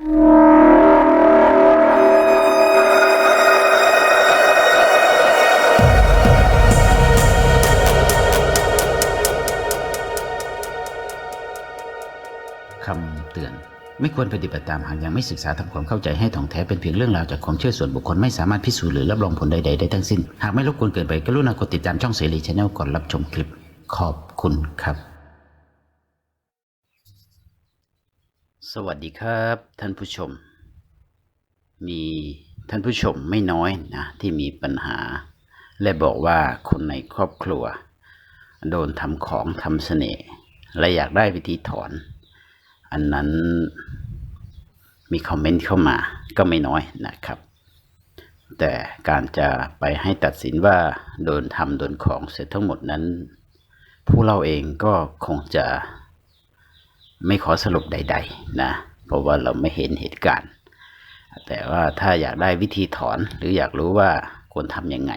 คำเตือน ไม่ควรปฏิบัติตามหากยังไม่ศึกษาทำความเข้าใจให้ถ่องแท้เป็นเพียงเรื่องราวจากความเชื่อส่วนบุคคลไม่สามารถพิสูจน์หรือรับรองผลใดๆได้ทั้งสิ้น หากไม่รบกวนเกินไปกรุณากดติดตามช่องเสรีชาแนลก่อนรับชมคลิป ขอบคุณครับ สวัสดีครับท่านผู้ชม มีท่านผู้ชมไม่น้อยนะที่มีปัญหา และบอกว่าคนในครอบครัว โดนทำของทำเสน่ห์และอยากได้วิธีถอน อันนั้นมีคอมเมนต์เข้ามาก็ไม่น้อยนะครับ แต่การจะไปให้ตัดสินว่าโดนทำโดนของเสร็จทั้งหมดนั้น ผู้เราเองก็คงจะ ไม่ขอสรุปใด ๆ นะ เพราะว่าเราไม่เห็นเหตุการณ์ แต่ว่าถ้าอยากได้วิธีถอนหรืออยากรู้ว่าควรทำยังไง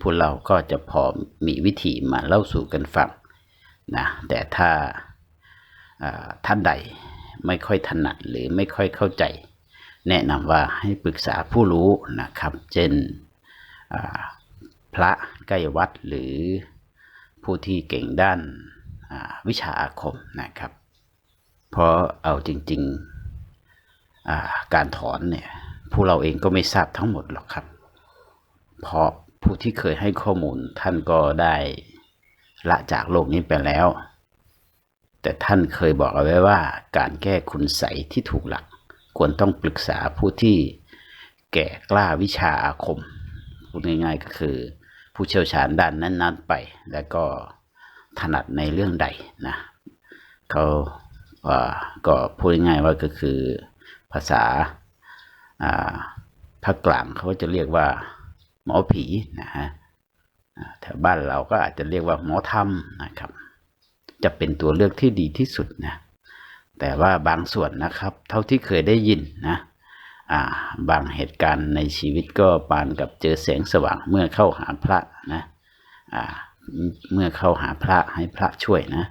พวกเราก็จะพอมีวิธีมาเล่าสู่กันฟังนะแต่ถ้าท่านใดไม่ค่อยถนัดหรือไม่ค่อยเข้าใจ แนะนำว่าให้ปรึกษาผู้รู้นะครับ เช่นพระใกล้วัดหรือผู้ที่เก่งด้านวิชาอาคมนะครับ เพราะเอาจริงๆการถอนเนี่ยผู้เราเองก็ไม่ทราบทั้งหมดหรอกครับ เพราะผู้ที่เคยให้ข้อมูลท่านก็ได้ละจากโลกนี้ไปแล้ว แต่ท่านเคยบอกเอาไว้ว่า การแก้คุณใสยที่ถูกหลัก ควรต้องปรึกษาผู้ที่แก่กล้าวิชาอาคมพูดง่ายๆก็คือ ผู้เชี่ยวชาญด้านนั้น ๆ ไป แล้วก็ถนัดในเรื่องใดนะเขา ก็พูดง่ายว่าก็คือภาษาภาคกลางเขาจะเรียกว่า หมอผีนะฮะแถวบ้านเราก็อาจจะเรียกว่าหมอธรรมนะครับ จะเป็นตัวเลือกที่ดีที่สุดนะแต่ว่าบางส่วนนะครับ เท่าที่เคยได้ยินนะบางเหตุการณ์ในชีวิตก็ปานกับเจอแสงสว่างเมื่อเข้าหาพระนะเมื่อเข้าหาพระให้พระช่วยนะ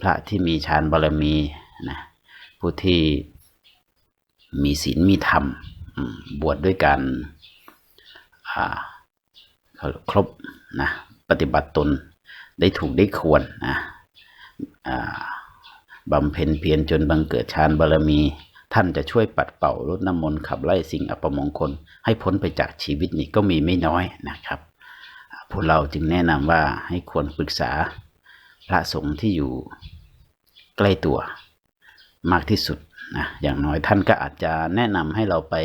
พระที่มีฌานบารมี นะผู้ที่มีศีลมีธรรม บวชดด้วยการครบนะปฏิบัติตนได้ถูกได้ควรนะบำเพ็ญเพียรจนบังเกิดฌานบารมี ท่านจะช่วยปัดเป่ารดน้ำมนต์ขับไล่สิ่งอัปมงคล ให้พ้นไปจากชีวิตนี้ก็มีไม่น้อยนะครับพวกเราจึงแนะนำว่าให้ควรปรึกษาพระสงฆ์ที่อยู่ใกล้ตัว มากที่สุดนะอย่างน้อยท่านก็อาจจะแนะนำให้เราไป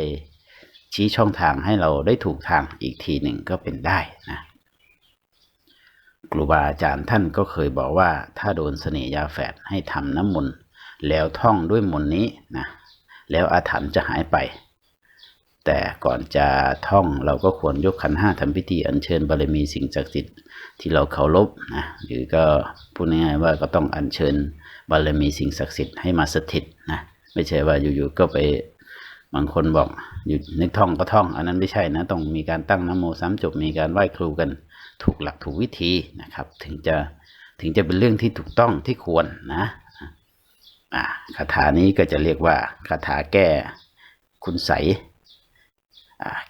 ชี้ช่องทางให้เราได้ถูกทางอีกทีหนึ่งก็เป็นได้นะครูบาอาจารย์ท่านก็เคยบอกว่า ถ้าโดนเสน่ยาแฝดให้ทำน้ำมนต์แล้วท่องด้วยมนต์นี้นะแล้วอาถรรพ์จะหายไป แต่ก่อนจะท่องเราก็ควรยกขันห้าทำพิธีอัญเชิญบารมีสิ่งศักดิ์สิทธิ์ที่เราเคารพนะหรือก็พูดง่ายๆว่าก็ต้องอัญเชิญบารมีสิ่งศักดิ์สิทธิ์ให้มาสถิตนะไม่ใช่ว่าอยู่ๆก็ไปบางคนบอกหยุดนึกท่องก็ท่อง อันนั้นไม่ใช่นะต้องมีการตั้งนโมสามจบมีการไหว้ครูกันถูกหลักถูกวิธีนะครับ ถึงจะถึงจะเป็นเรื่องที่ถูกต้องที่ควรนะคาถานี้ก็จะเรียกว่าคาถาแก้คุณใส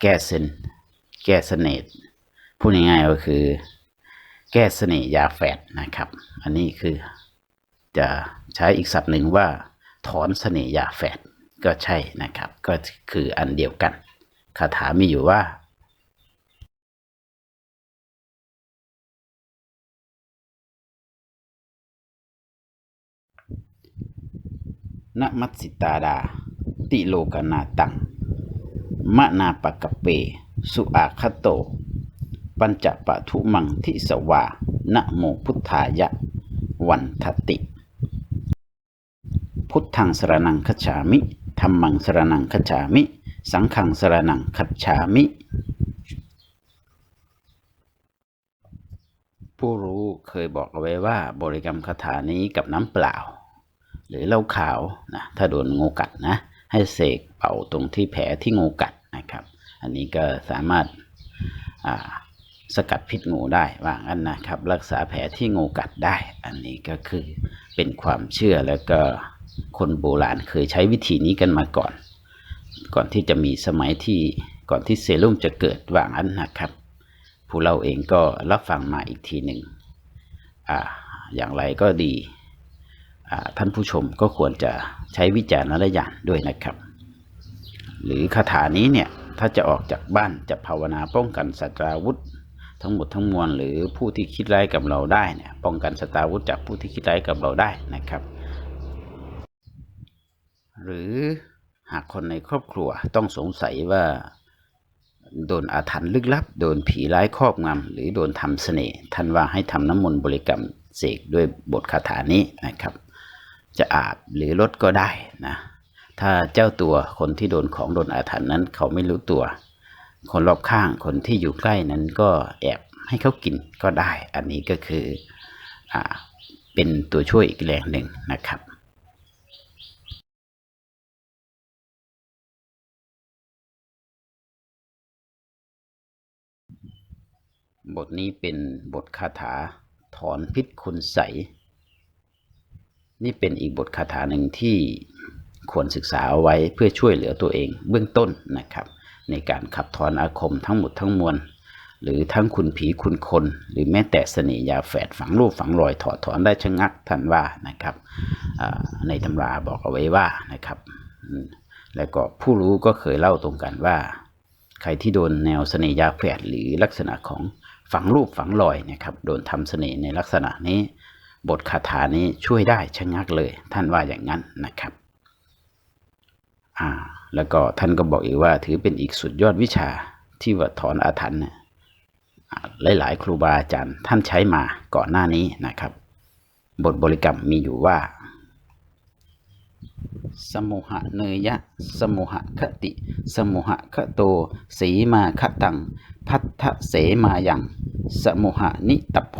แก้เซนแก้เสน่ห์พูดง่ายๆก็คือ แก้เสน่ห์ยาแฝดนะครับ อันนี้คือจะใช้อีกศัพท์หนึ่งว่าถอนเสน่ห์ยาแฝดก็ใช่นะครับ ก็คืออันเดียวกันคาถามีอยู่ว่านมัสสิตาดา ติโลกนาตัง มะนาปะกะเป สุอาคโต ปัญจปะทุมังทิสวานะโมพุทธายะ วันทติ พุทธังสรนังคฉามิธรรมังสรนังคฉามิ สังฆังสรนังคฉามิ ผู้รู้เคยบอกเอาไว้ว่าบริกรรมคาถานี้กับน้ำเปล่า หรือเหล้าขาวนะถ้าโดนงูกัดนะ ให้เสกเป่าตรงที่แผลที่งูกัดนะครับ อันนี้ก็สามารถาสกัดพิษงูได้ว่างั้นนะครับ รักษาแผลที่งูกัดได้ อันนี้ก็คือเป็นความเชื่อแล้วก็คนโบราณเคยใช้วิธีนี้กันมาก่อน ก่อนที่จะมีสมัยที่ก่อนที่เซรุ่มจะเกิดว่างั้นนะครับ ผู้เราเองก็รับฟังมาอีกทีหนึ่งออย่างไรก็ดี ท่านผู้ชมก็ควรจะใช้วิจารณญาณด้วยนะครับ หรือคาถานี้เนี่ยถ้าจะออกจากบ้านจะภาวนาป้องกันสัตราวุธ ทั้งหมดทั้งมวลหรือผู้ที่คิดร้ายกับเราได้เนี่ยป้องกันสตราวุธจากผู้ที่คิดร้ายกับเราได้นะครับ หรือหากคนในครอบครัวต้องสงสัยว่าโดนอาถรรพ์ลึกลับ โดนผีร้ายครอบงำหรือโดนทำเสน่ห์ท่านว่าให้ทำน้ำมนต์บริกรรมเสกด้วยบทคาถานี้นะครับ จะอาบหรือลดก็ได้นะ ถ้าเจ้าตัวคนที่โดนของโดนอาถรรพ์นั้น เขาไม่รู้ตัว คนรอบข้างคนที่อยู่ใกล้นั้นก็แอบให้เขากินก็ได้ อันนี้ก็คืออเป็นตัวช่วยอีกแรงหนึ่งนะครับบทนี้เป็นบทคาถาถอนพิษคุณใส นี่เป็นอีกบทคาถาหนึ่งที่ควรศึกษาเอาไว้เพื่อช่วยเหลือตัวเองเบื้องต้นนะครับ ในการขับถอนอาคมทั้งหมดทั้งมวลหรือทั้งคุณผีคุณคน หรือแม้แต่เสน่หยาแฝดฝังรูปฝังรอยถอดถอนได้ชะงักท่านว่านะครับในตำราบอกเอาไว้ว่านะครับแล้วก็ผู้รู้ก็เคยเล่าตรงกันว่า ใครที่โดนแนวเสน่หยาแฝดหรือลักษณะของฝังรูปฝังรอยนะครับโดนทำเสน่ห์ในลักษณะนี้ บทคาถานี้ช่วยได้ชะงักเลย ท่านว่าอย่างนั้นนะครับอ่าแล้วก็ท่านก็บอกอีกว่า ถือเป็นอีกสุดยอดวิชาที่ว่าถอนอาถรรพ์เนี่ยหลาย ๆ ครูบาอาจารย์ท่านใช้มาก่อนหน้านี้นะครับ บทบริกรรมมีอยู่ว่า สมุหะเนยะ สมุหะคติ สมุหะคโต สีมาคตัง พัทธเสมายัง สมุหะนิตโพ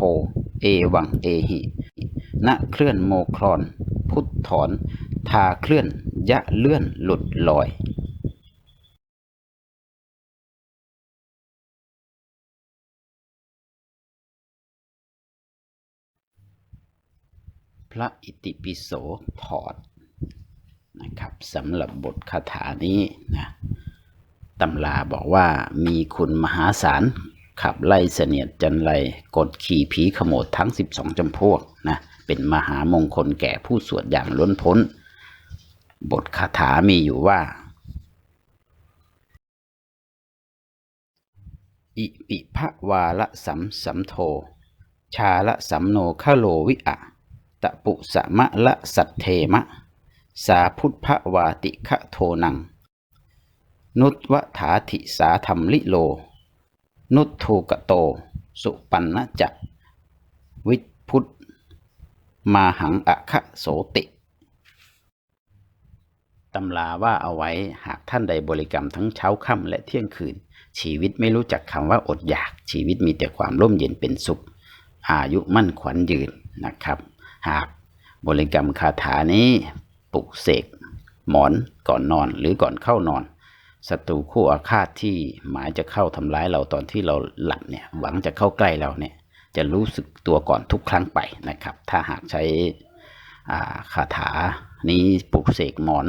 เอวังเอหิ ณ เคลื่อนโมคลอน พุทธถอน ทาเคลื่อน ยะเลื่อนหลุดลอยพระอิติปิโสถอด นะครับสำหรับบทคาถานี้นะตำราบอกว่ามีคุณมหาศาลขับไล่เสนียดจันไรกดขี่ผีขโมดทั้ง 12จำพวกนะเป็นมหามงคลแก่ผู้สวดอย่างล้นพ้น บทคาถามีอยู่ว่า อิปิภะวาละสัมสัมโท ชาละสัมโนคโลวิอะ ตะปุสะมะละสัตเทมะ สาพุทธวาติคะโทนัง นุตวถาธิสาธรรมลิโล นุตทูกโต สุปันนจักวิพุทธมาหังอะคะโสติ ตำราว่าเอาไว้หากท่านใดบริกรรมทั้งเช้าค่ำและเที่ยงคืน ชีวิตไม่รู้จักคำว่าอดอยาก ชีวิตมีแต่ความร่มเย็นเป็นสุข อายุมั่นขวัญยืนนะครับ หากบริกรรมคาถานี้ ปลุกเสกหมอนก่อนนอนหรือก่อนเข้านอนศัตรูคู่อาฆาตที่หมายจะเข้าทำร้ายเราตอนที่เราหลับเนี่ยหวังจะเข้าใกล้เราเนี่ยจะรู้สึกตัวก่อนทุกครั้งไปนะครับ ถ้าหากใช้อ่าคาถานี้ปลุกเสกหมอน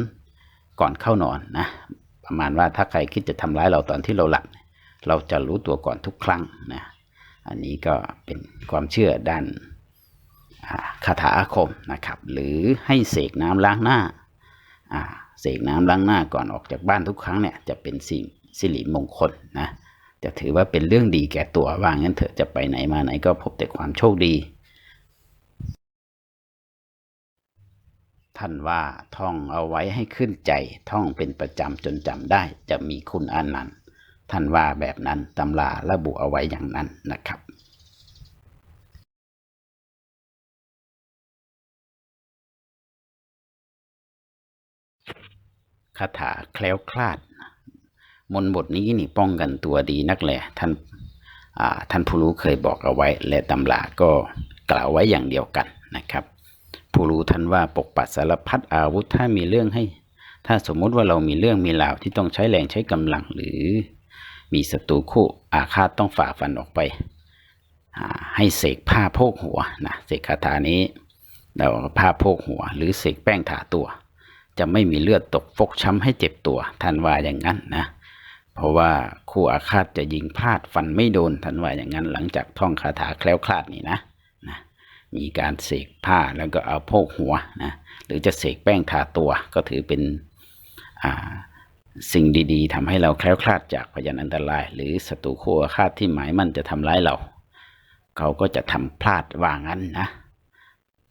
ก่อนเข้านอนนะประมาณว่าถ้าใครคิดจะทำร้ายเราตอนที่เราหลับเราจะรู้ตัวก่อนทุกครั้งนะอันนี้ก็เป็นความเชื่อด้าน คาถาอาคมนะครับหรือให้เสกน้ำล้างหน้าเสกน้ำล้างหน้าก่อนออกจากบ้านทุกครั้งเนี่ยจะเป็นสิ่งสิริมงคลนะจะถือว่าเป็นเรื่องดีแก่ตัวว่างั้นเถอะจะไปไหนมาไหนก็พบแต่ความโชคดี ท่านว่าท่องเอาไว้ให้ขึ้นใจท่องเป็นประจำจนจำได้จะมีคุณอันนั้น ท่านว่าแบบนั้นตำราระบุเอาไว้อย่างนั้นนะครับ คาถาแคล้วคลาด มนบทนี้นี่ป้องกันตัวดีนักแหละท่านท่านผู้รู้เคยบอกเอาไว้ และตำราก็กล่าวไว้อย่างเดียวกันนะครับ ผู้รู้ท่านว่าปกปัดสารพัดอาวุธถ้ามีเรื่องให้ ถ้าสมมุติว่าเรามีเรื่องมีราวที่ต้องใช้แรงใช้กำลังหรือ มีศัตรูคู่อาฆาตต้องฝ่าฟันออกไป ให้เสกผ้าโพกหัวนะเสกคาถานี้เราผ้าโพกหัว หรือเสกแป้งทาตัว จะไม่มีเลือดตกฟกช้ำให้เจ็บตัวท่านว่าอย่างนั้นนะ เพราะว่าคู่อาฆาตจะยิงพลาดฟันไม่โดนท่านว่าอย่างนั้น หลังจากท่องคาถาแคล้วคลาดนี่นะนะมีการเสกผ้าแล้วก็เอาโพกหัวนะหรือจะเสกแป้งทาตัวก็ถือเป็นอ่าสิ่งดีๆทำให้เราแคล้วคลาดจากพยานอันตราย หรือศัตรูคู่อาฆาตที่หมายมั่นจะทำร้ายเรา เขาก็จะทำพลาดว่างั้นนะ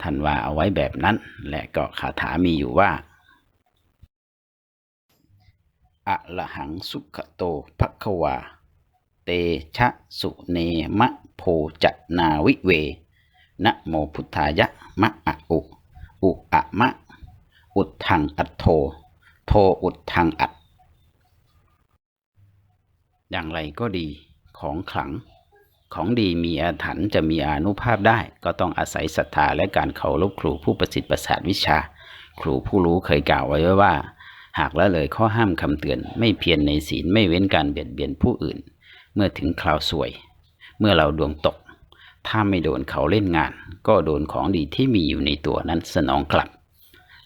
ท่านว่าเอาไว้แบบนั้น และก็คาถามีอยู่ว่า อะระหังสุขโตภควา เตชะสุเนมะโพจนาวิเว นะโมพุทธายะมะอะอุ อุอะมะ อุดทังอัตโท โทอุดทังอัดอย่างไรก็ดีของขลัง ของดีมีอาถรรพ์จะมีอนุภาพได้ก็ต้องอาศัยศรัทธาและการเคารพครูผู้ประสิทธิ์ประสาทวิชา ครูผู้รู้เคยกล่าวไว้ว่า หากละเลยข้อห้ามคำเตือน ไม่เพียรในศีลไม่เว้นการเบียดเบียนผู้อื่น เมื่อถึงคราวสวย เมื่อเราดวงตก ถ้าไม่โดนเขาเล่นงาน ก็โดนของดีที่มีอยู่ในตัวนั้นสนองกลับ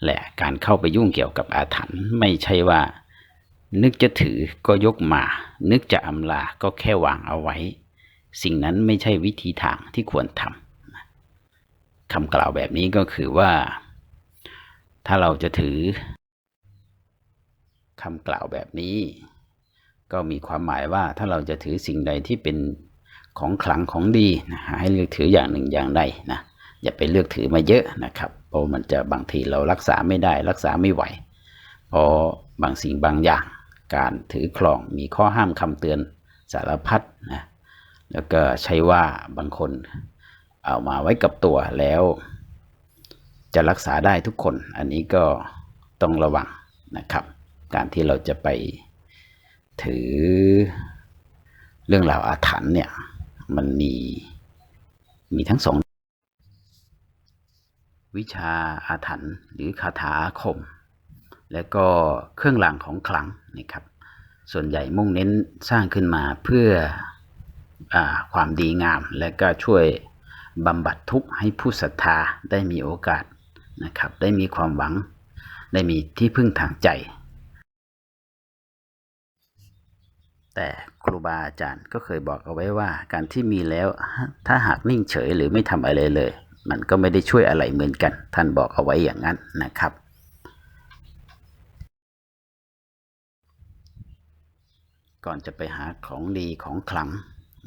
และการเข้าไปยุ่งเกี่ยวกับอาถรรพ์ไม่ใช่ว่า นึกจะถือก็ยกมา นึกจะอำลาก็แค่วางเอาไว้ สิ่งนั้นไม่ใช่วิธีทางที่ควรทำคำกล่าวแบบนี้ก็คือว่า ถ้าเราจะถือ คำกล่าวแบบนี้ ก็มีความหมายว่าถ้าเราจะถือสิ่งใดที่เป็นของขลังของดีนะให้เลือกถืออย่างหนึ่งอย่างใดนะอย่าไปเลือกถือมาเยอะนะครับเพราะมันจะบางทีเรารักษาไม่ได้รักษาไม่ไหวเพราะบางสิ่งบางอย่าง การถือครองมีข้อห้ามคำเตือนสารพัดนะแล้วก็ใช้ว่าบางคนเอามาไว้กับตัวแล้ว จะรักษาได้ทุกคน อันนี้ก็ต้องระวังนะครับ การที่เราจะไปถือเรื่องราวอาถรรพ์เนี่ย มันมีมีทั้งสองวิชาอาถรรพ์หรือคาถาอาคม และก็เครื่องรางของขลังนะครับ ส่วนใหญ่มุ่งเน้นสร้างขึ้นมาเพื่ออความดีงาม และก็ช่วยบำบัดทุกข์ให้ผู้ศรัทธาได้มีโอกาสนะครับ ได้มีความหวัง ได้มีที่พึ่งทางใจ แต่ครูบาอาจารย์ก็เคยบอกเอาไว้ว่า การที่มีแล้ว ถ้าหากนิ่งเฉยหรือไม่ทำอะไรเลย มันก็ไม่ได้ช่วยอะไรเหมือนกัน ท่านบอกเอาไว้อย่างนั้นนะครับ ก่อนจะไปหาของดีของขลัง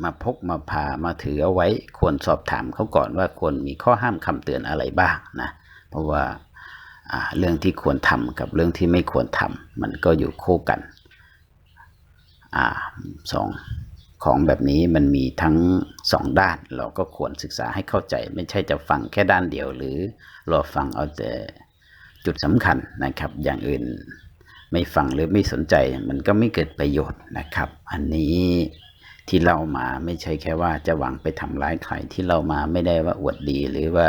มาพกมาพามาถือเอาไว้ ควรสอบถามเขาก่อนว่าควรมีข้อห้ามคำเตือนอะไรบ้างนะ เพราะว่าอ่าเรื่องที่ควรทำกับเรื่องที่ไม่ควรทำมันก็อยู่คู่กัน อ่าสองของแบบนี้มันมีทั้งสองด้าน เราก็ควรศึกษาให้เข้าใจ ไม่ใช่จะฟังแค่ด้านเดียว หรือรอฟังเอาแต่จุดสำคัญนะครับ อย่างอื่นไม่ฟังหรือไม่สนใจมันก็ไม่เกิดประโยชน์นะครับ อันนี้ที่เรามาไม่ใช่แค่ว่าจะหวังไปทำร้ายใครที่เรามาไม่ได้ว่าอวดดีหรือว่า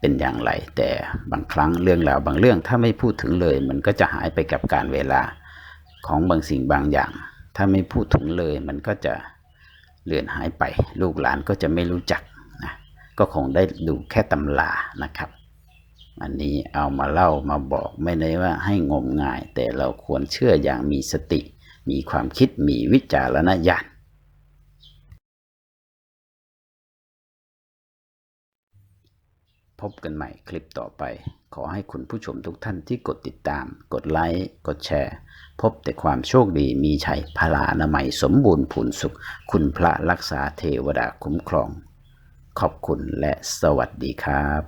เป็นอย่างไร แต่บางครั้งเรื่องราวบางเรื่องถ้าไม่พูดถึงเลย มันก็จะหายไปกับการเวลา ของบางสิ่งบางอย่าง ถ้าไม่พูดถึงเลยมันก็จะเลือนหายไป ลูกหลานก็จะไม่รู้จักนะก็คงได้ดูแค่ตำรานะครับ อันนี้เอามาเล่ามาบอกไม่ได้ว่าให้งมงาย แต่เราควรเชื่ออย่างมีสติ มีความคิดมีวิจารณญาณ พบกันใหม่คลิปต่อไป ขอให้คุณผู้ชมทุกท่านที่กดติดตาม กดไลค์ กดแชร์ พบแต่ความโชคดีมีชัยพลานามัยสมบูรณ์ผุนสุข คุณพระรักษาเทวดาคุ้มครอง ขอบคุณและสวัสดีครับ